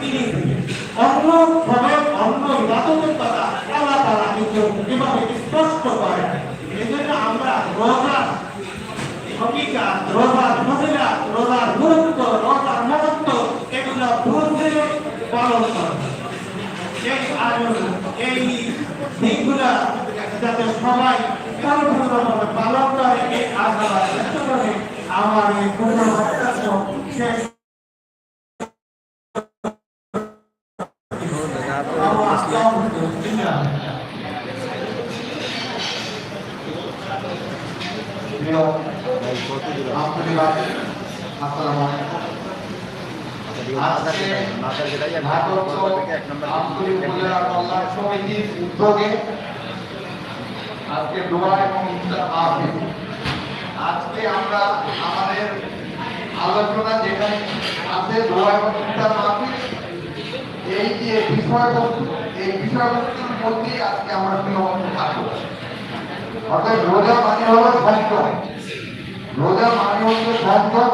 তিনি অন্য ভাবে অন্য ইবাদতের পালন করে এই আয়োজন এই করে আমার এই পূর্ণ বক্তব্য শেষ আসসালামু আলাইকুম আজকে নাটক আন্তরিক উপজেলা কল্যাণ সমিতির উদ্যোগে আজকে দোয়া এবং ইফতার মাহফিল আজকে আমরা আমাদের আলোচনা যেখানে আছে, দোয়া এবং ইফতার মাহফিল, এই যে বিষয়বস্তু, এই বিষয়বস্তুর মধ্যে আজকে আমরা সীমাবদ্ধ থাকব অর্থাৎ রোজা মানে হলো সংযম রোজা মানে হচ্ছে সংযম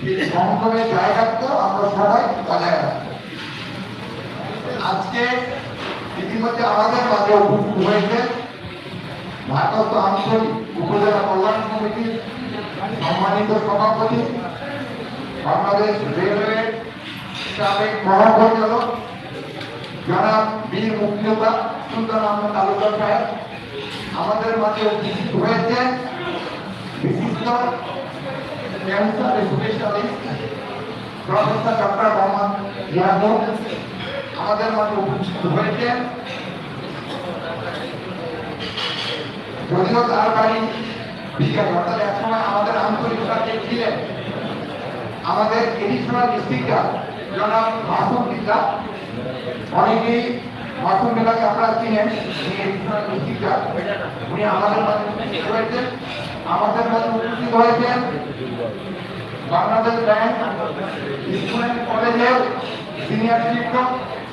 সেই সংযমের জায়গাটা আমরা সবাই বজায় রাখব আজকে ইতিমধ্যে আমাদের মাঝে উপস্থিত হয়েছে ভারত আঞ্চলিক উপজেলা কল্যাণ সমিতির সম্মানিত সভাপতি, বাংলাদেশ রেলওয়ে সাবেক মহাপরিচালক জনাব বীর মুক্তিযোদ্ধা সুলতান আহমদ তালুকদার সাহেব, আমাদের মাঝে উপস্থিত হয়েছে বিশিষ্ট cancer specialist professor doctor Mohammad Yakub আমাদের মাঝে উপস্থিত হয়েছেন যদিও তার বাড়ি বিজ্ঞানী অর্থাৎ একসময় আমাদের আন্তরিক রাজ্যে ছিলেন। আমাদের এডিশনাল স্পিকার জনাব মাসুম বিদ্যা অনেকেই মাসুম বিদ্যাকে আপনারা চিনেন এডিশনাল স্পিকার উনি আমাদের মাঝে উপস্থিত হয়েছেন। আমাদের মাঝে উপস্থিত হয়েছেন বাংলাদেশ ব্যাংক অ্যান্ড কলেজের সিনিয়র শিক্ষক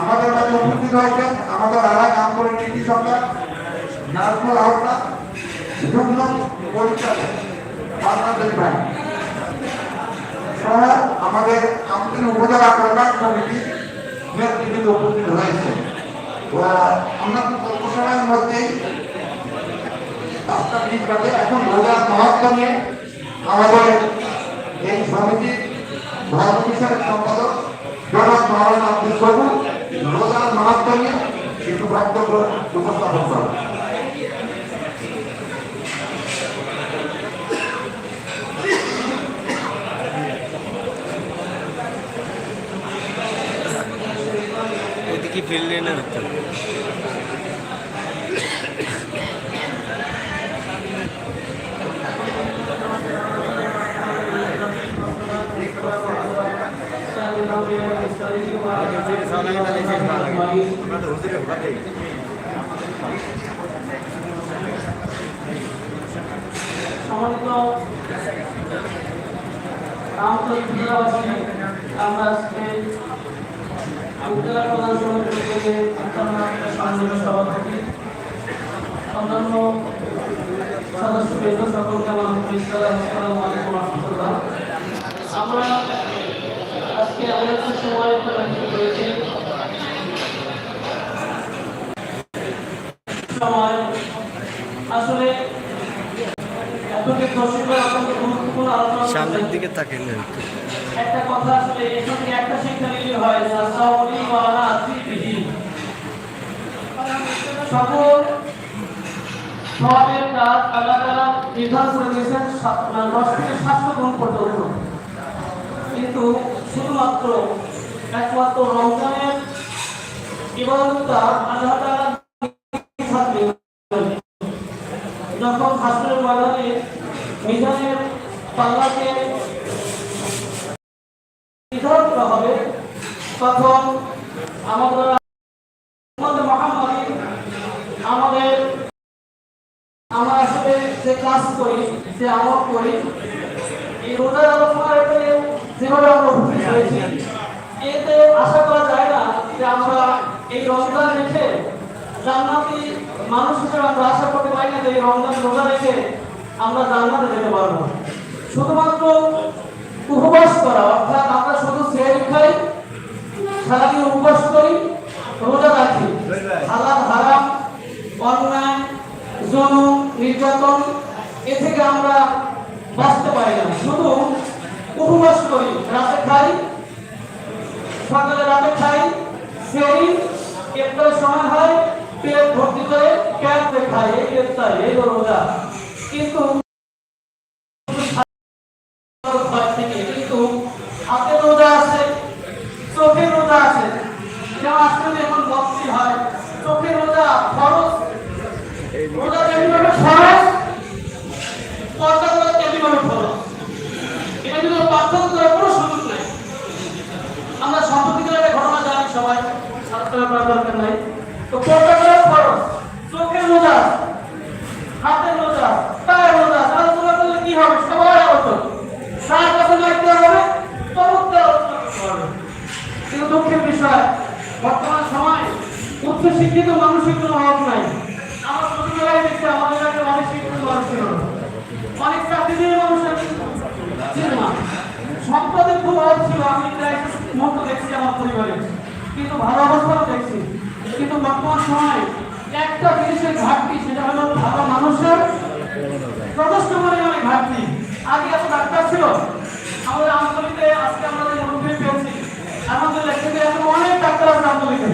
আমাদের মাঝে উপস্থিত হয়েছেন আমাদের আলাক আন্তরিক নীতি সরকার নাজমুল আহমদ যুগ্ম পরিচালক বাংলাদেশ ব্যাংক সহ আমাদের আমাদের উপজেলা কল্যাণ সমিতি উপস্থিত হয়েছে আমরা অল্প সময়ের মধ্যেই পাঁচটা মিনিট বাদে এখন রোজার মহত্ব নিয়ে আমাদের এই সমিতির ধর্ম বিষয়ের সম্পাদক জনাব মাওলানা আব্দুল কবুল রোজার মাধ্যমে কিছু বক্তব্য উপস্থাপন করা। ফেললে না জেলাবাসী আমরা আজকে উপজেলা প্রধান সমিতি থেকে সম্মানিত সভাপতি অন্যান্য সদস্য সকলকে আমার আসসালামু আমরা আজকে এমন একটা সময় সময় আসলে আলোচনা সামনের দিকে তাকাইলে একটা কথা আসলে এর একটা শিক্ষা নিতে হয় সকল সবের কাজ আল্লাহ তাআলা নির্ধারণ করে দিয়েছেন সাত- মানে দশ থেকে সাতশো গুণ পর্যন্ত। কিন্তু শুধুমাত্র একমাত্র রমজানের যখন হাসরের ময়দানে মিজানের পাল্লাকে নির্ধারণ করা হবে, তখন আমাদের আমাদের, আমরা আসলে যে কাজ করি, যে আমল করি, এই রোজার আলোচনা যেভাবে আমরা উপস্থিত হয়েছি এতে আশা করা যায় না যে আমরা এই রমজান রেখে জান্নাতি মানুষ হিসেবে আমরা আশা করতে পারি না যে রমজান রোজা রেখে আমরা জান্নাতে যেতে পারব শুধুমাত্র উপবাস করা, অর্থাৎ আমরা শুধু সেল খাই সারাদিন উপবাস করি, রোজা রাখি। হালাল, হারাম, অন্যায়, জুলুম, নির্যাতন, এ থেকে আমরা বাঁচতে পারি না। শুধু উপবাস করি, রাতে খাই, সকালে রাতে খাই, সেই ইফতারের সময় হয় পেট ভর্তি করে ক্যাম্পে খাই এই ইফতার এই রোজা কিন্তু আমরা সম্প্রতিকার একটা ঘটনা জানি সবাই দরকার নাই। তো পর্দা করার খরচ চোখের রোজা হাতের রোজা পায়ের রোজা তাহলে তোমরা করলে কি হবে সবাই হতো সারা বছর লাগতে হবে তবুত্তর কিন্তু দুঃখের বিষয় বর্তমান সময় উচ্চ শিক্ষিত মানুষের কোনো অভাব নাই আমার ছোটবেলায় দেখছি আমাদের এলাকায় অনেক শিক্ষিত মানুষ ছিল না। অনেক চাকরিজীবী মানুষের ছিল না সম্পদের খুব অভাব ছিল আমি প্রায় মতো দেখছি আমার পরিবারে কিন্তু ভালো অবস্থাও দেখছি, কিন্তু বর্তমান সময় একটা জিনিসের ঘাটতি, সেটা হলো ভালো মানুষের যথেষ্ট পরিমাণে ঘাটতি। আগে এত ডাক্তার ছিল, আমাদের আঞ্চলিকে, আজকে আমরা যে মুরব্বী পেয়েছি। আলহামদুলিল্লাহ, কিন্তু এখন অনেক ডাক্তার আছে আঞ্চলিকে।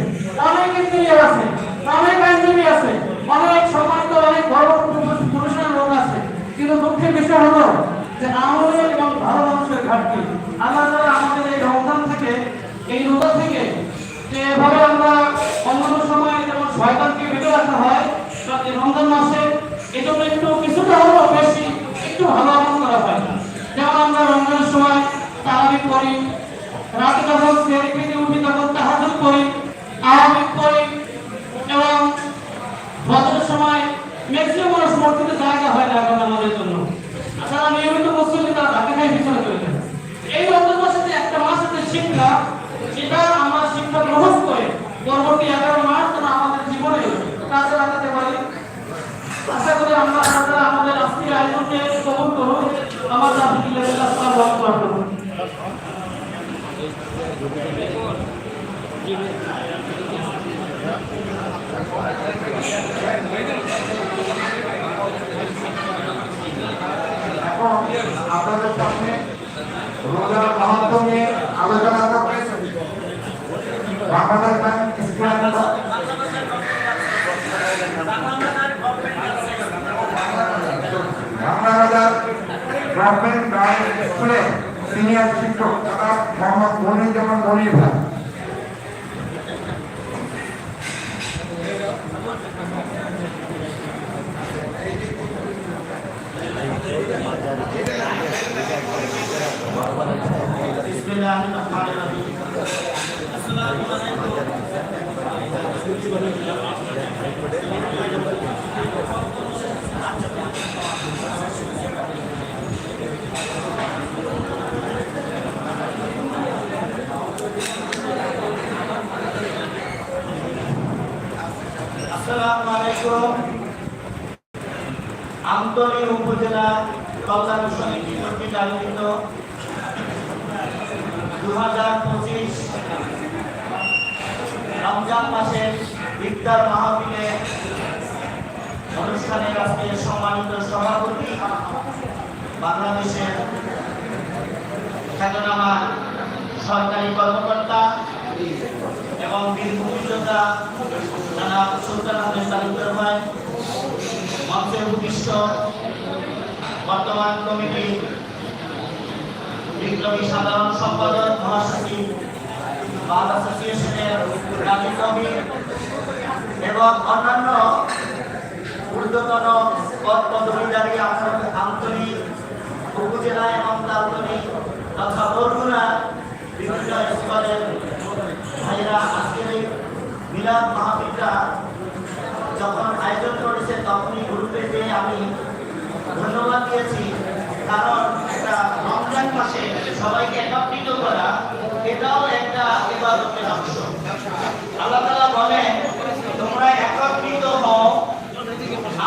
অনেক ইঞ্জিনিয়ার আছে, অনেক আইনজীবী আছে। অনেক সম্মানিত, অনেক বড় পুরুষের লোক আছে কিন্তু দুঃখের বিষয় হলো যে আমলের এবং ভালো মানুষের ঘাটতি আল্লাহ তাআলা আমাদের এই রমজান থেকে এই রোজা থেকে যে এভাবে আমরা অন্যান্য সময় যেমন শয়তানকে বেঁধে রাখা হয় বা এই রমজান মাসে এজন্য একটু কিছুটা হলেও বেশি একটু ভালো আমল করা হয় যেমন আমরা রমজানের সময় তারাবি করি রাতে যখন সেরে খেতে উঠি তখন তাহাজুদ করি আওয়ামী করি এবং বছরের সময় ম্যাক্সিমাম মানুষ মসজিদে জায়গা হয় না এখন আমাদের জন্য। আসলে নিয়মিত মসজিদে তারা ঢাকা খাই পিছনে চলে এই মাসে যে একটা মাসের যে শিক্ষা। এটা আমরা শিক্ষা গ্রহণ করে পরবর্তী এগারো মাস যেন আমাদের জীবনে কাজে লাগাতে পারি। আশা করি আমরা আপনারা আমাদের আজকের আয়োজনকে কবুল করুন। আমার রাফিকুল্লাহ আসসালামু আলাইকুম এখন নিয়ে আলোচনা করবে বাংলাদেশ ব্যাংক ইসলাম স্কুলে সিনিয়র শিক্ষক তথা মোহাম্মদ মনিরুজ্জামান মনির আসসালামু আলাইকুম। আমতলী উপজেলা কল্যাণ সমিতি কর্তৃক আয়োজিত দু পঁচিশ রমজান মাসের ইফতার সভাপতি বাংলাদেশের খ্যাতনামা সরকারি কর্মকর্তা এবং বীর মুক্তিযোদ্ধা জনাব সুলতান আহমেদ তালুকদার ভাই মঞ্চে উপবিষ্ট বর্তমান কমিটি বিপ্লবী সাধারণ সম্পাদক মহাসচিব বাদ অ্যাসোসিয়েশনের রাজু কবি এবং অন্যান্য ঊর্ধ্বতন পদ পদবীধারী আঞ্চলিক উপজেলা এবং আঞ্চলিক তথা বরগুনা বিভিন্ন স্তরের ভাইরা আজকের এই মিলাদ মাহফিলটা যখন আয়োজন করেছে তখনই গ্রুপে আমি ধন্যবাদ দিয়েছি। কারণ একটা রমজান মাসে সবাইকে একত্রিত করা, এটাও একটা ইবাদতের অংশ। আল্লাহ তাআলা বলেন তোমরা একত্রিত হও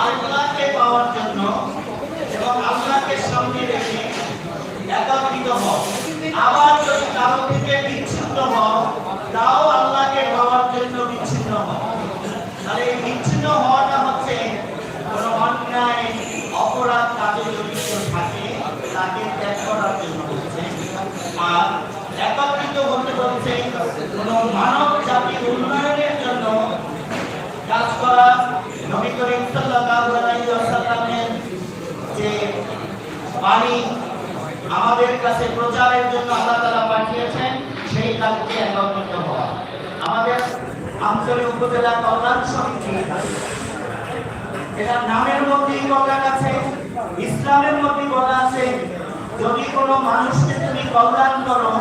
আল্লাহকে পাওয়ার জন্য এবং আল্লাহকে সামনে রেখে একত্রিত হও। আবার যদি কারও থেকে বিচ্ছিন্ন হও, তাও আল্লাহকে পাওয়ার জন্য বিচ্ছিন্ন হও তাহলে এই বিচ্ছিন্ন হওয়াটা হচ্ছে কোন অন্যায় অপরাধ কাজে জড়িত থাকে তাকে ত্যাগ করার জন্য হচ্ছে আর একত্রিত হতে হচ্ছে কোন মানব জাতির উন্নয়নের জন্য কাজ করা নবী করিম সাল্লাল্লাহু আলাইহি ওয়াসাল্লামের যে বাণী আমাদের কাছে প্রচারের জন্য আল্লাহ তাআলা পাঠিয়েছেন সেই কাজকে একত্রিত হওয়া আমাদের আঞ্চলিক উপজেলা কল্যাণ সমিতি এটা নামের মধ্যেই কল্যাণ আছে ইসলামের মধ্যে বলা আছে যদি কোনো মানুষকে তুমি কল্যাণ করো,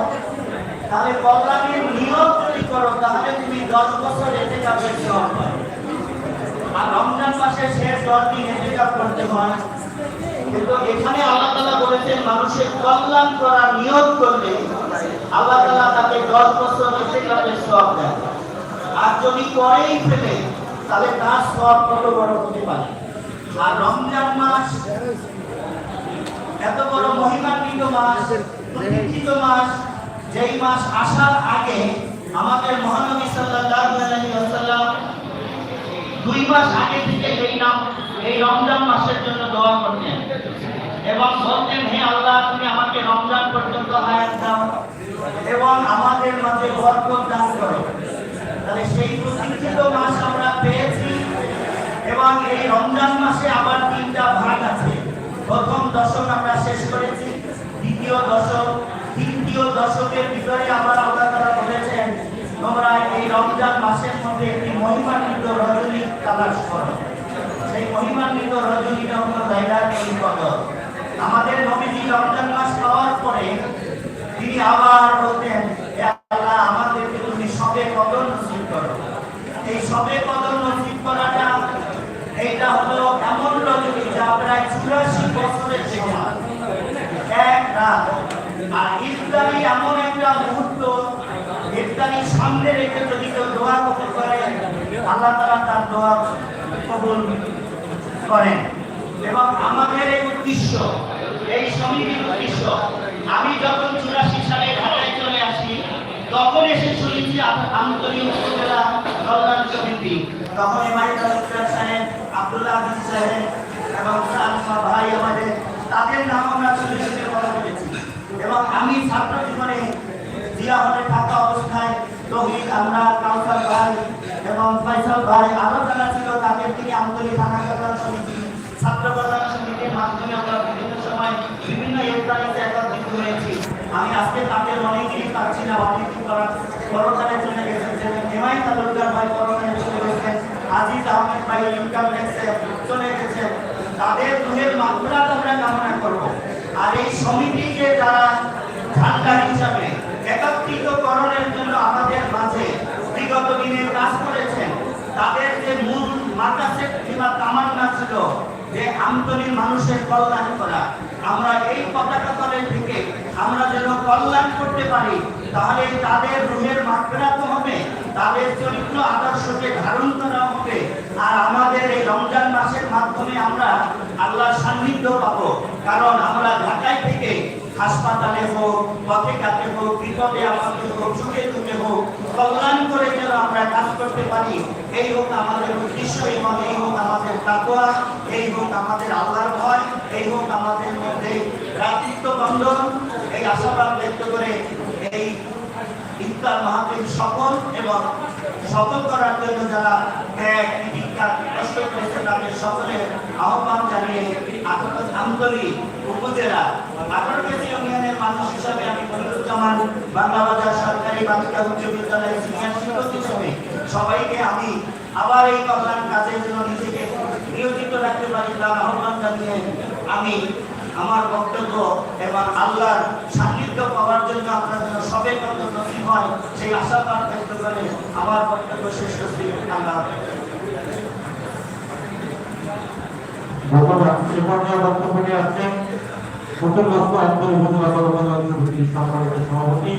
তাহলে কল্যাণের যদি করো, তাহলে তুমি দশ বছর এতে যাবে আর রমজান মাসে শেষ দশ দিন এতে করতে হয়, কিন্তু এখানে আল্লাহ তাআলা বলেছেন মানুষের কল্যাণ করার নিয়ত করলে আল্লাহ তাআলা তাকে দশ বছর এতে সব দেয়। আর যদি করেই ফেলে, তাহলে তার সব কত বড় হতে পারে আর রমজান মাস, এত বড় মহিমান্বিত মাস মাস, যেই মাস আসার আগে আমাদের মহানবী সাল্লাল্লাহু আলাইহি ওয়াসাল্লাম দুই মাস আগে থেকে এই নাম, এই রমজান মাসের জন্য দোয়া করতেন। এবং বলতেন, হে আল্লাহ, তুমি আমাকে রমজান পর্যন্ত হায়াত দাও এবং আমাদের মাঝে বরকত দান করো। তাহলে সেই প্রতীক্ষিত মাস আমরা পেয়েছি এবং এই রমজান মাসে আবার তিনটা ভাগ আছে। প্রথম দশক আমরা শেষ করেছি, দ্বিতীয় দশক, তৃতীয় দশকের ভিতরে আবার আল্লাহ তারা বলেছেন তোমরা এই রমজান মাসের মধ্যে একটি মহিমান্বিত রজনী তালাশ করো। সেই মহিমান্বিত রজনীটা হলো লাইলাতুল কদর। আমাদের নবীজি রমজান মাস পাওয়ার পরে তিনি আবার বলতেন আল্লাহ, আমাদেরকে তুমি সবে কদর নসিব করো। এই সবে কদর নসিব করাটা, এইটা হলো এমন রজনী যা প্রায় চুরাশি বছরের সমান এক রাত, আর ইফতারি এমন সামনে রেখে যদি কেউ দোয়া করতে পারে, আল্লাহ তারা তার দোয়া কবুল করেন। এবং আমাদের এই উদ্দেশ্য, এই সমিতির উদ্দেশ্য, আমি যখন চুরাশি সালে ঢাকায় চলে আসি, তখন এসে শুনেছি আন্তরিক উপজেলা কল্যাণ সমিতি, তখন তালুকদার সাহেব, আব্দুল্লাহ আজিজ সাহেব এবং সালমা ভাই আমাদের, তাদের নাম আমরা শুনে শুনে এবং আমি ছাত্র জীবনে জিয়া হলে থাকা অবস্থায় তহিদ আমরা, কাউসার ভাই এবং ফয়সাল ভাই আরও যারা ছিল তাদের থেকে আন্তরিক থানা কল্যাণ সমিতি ছাত্র কল্যাণ সমিতির মাধ্যমে আমরা বিভিন্ন সময় বিভিন্ন ইফতারিতে একত্রিত হয়েছি। আমি আজকে তাদের অনেকেই পাচ্ছি না অনেকেই করোনায় চলে গেছেন এমআই তালুকদার ভাই করোনায় চলে গেছেন। আজিজ আহমেদ ভাই ইনকাম ট্যাক্সে চলে গেছেন। তাদের রুহের মাত্রাটা আমরা কামনা করব। আর এই সমিতিকে যারা ঠান্ডা হিসাবে একত্রিতকরণের জন্য আমাদের মাঝে বিগত দিনে কাজ করেছেন। তাদের যে মূল মাতাসে কিংবা তামান্না ছিল যে আন্তরিক মানুষের কল্যাণ করা। আমরা এই পতাকা তলে থেকে আমরা যেন কল্যাণ করতে পারি, তাহলে তাদের রুহের মাত্রা তো হবে, তাদের চরিত্র আদর্শকে ধারণ করা হবে। আর আমাদের এই রমজান মাসের মাধ্যমে আমরা আল্লাহর সান্নিধ্য পাবো। কারণ আমরা ঢাকায় থেকে হাসপাতালে হোক পথে কাটে হোক বিপদে আমাদের হোক সুখে দুঃখে হোক, কল্যাণ করে যেন আমরা কাজ করতে পারি, এই হোক আমাদের উদ্দেশ্য এবং এই হোক আমাদের তাকওয়া, এই হোক আমাদের আল্লাহর ভয়, এই হোক আমাদের মধ্যে রাতৃত্ব বন্ধন, এই আশাবাদ ব্যক্ত করে এই ইফতার মাহফিল সফল এবং সফল করার জন্য যারা দীক্ষা কষ্ট করেছে তাদের সকলের আহ্বান জানিয়ে আন্তরিক উপজেলা। আঠারো কেজি ইউনিয়নের মানুষ হিসাবে আমি মনিরুজ্জামান বাংলা বাজার সরকারি বালিকা উচ্চ বিদ্যালয়ের সিনিয়র শিক্ষক হিসেবে সবাইকে আমি আবার এই কল্যাণ কাজের জন্য নিজেকে নিয়োজিত রাখতে পারি, তার আহ্বান জানিয়ে আমি আমার বক্তব্য এবং আল্লাহর সান্নিধ্য পাওয়ার জন্য আপনার জন্য সবে কত নসিব হয়, সেই সেই আশাবাদ ব্যক্ত করে আমার বক্তব্য শেষ করছি। আল্লাহ ধন্যবাদ। সে পর্যায়ে বক্তব্য নিয়ে আসছেন উত্তরবঙ্গ আঞ্চলিক উপজেলা কর্মচারী সমিতির সম্মানিত সভাপতি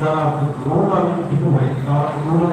যারা রোড আমি কিছু ভাই তারা রোড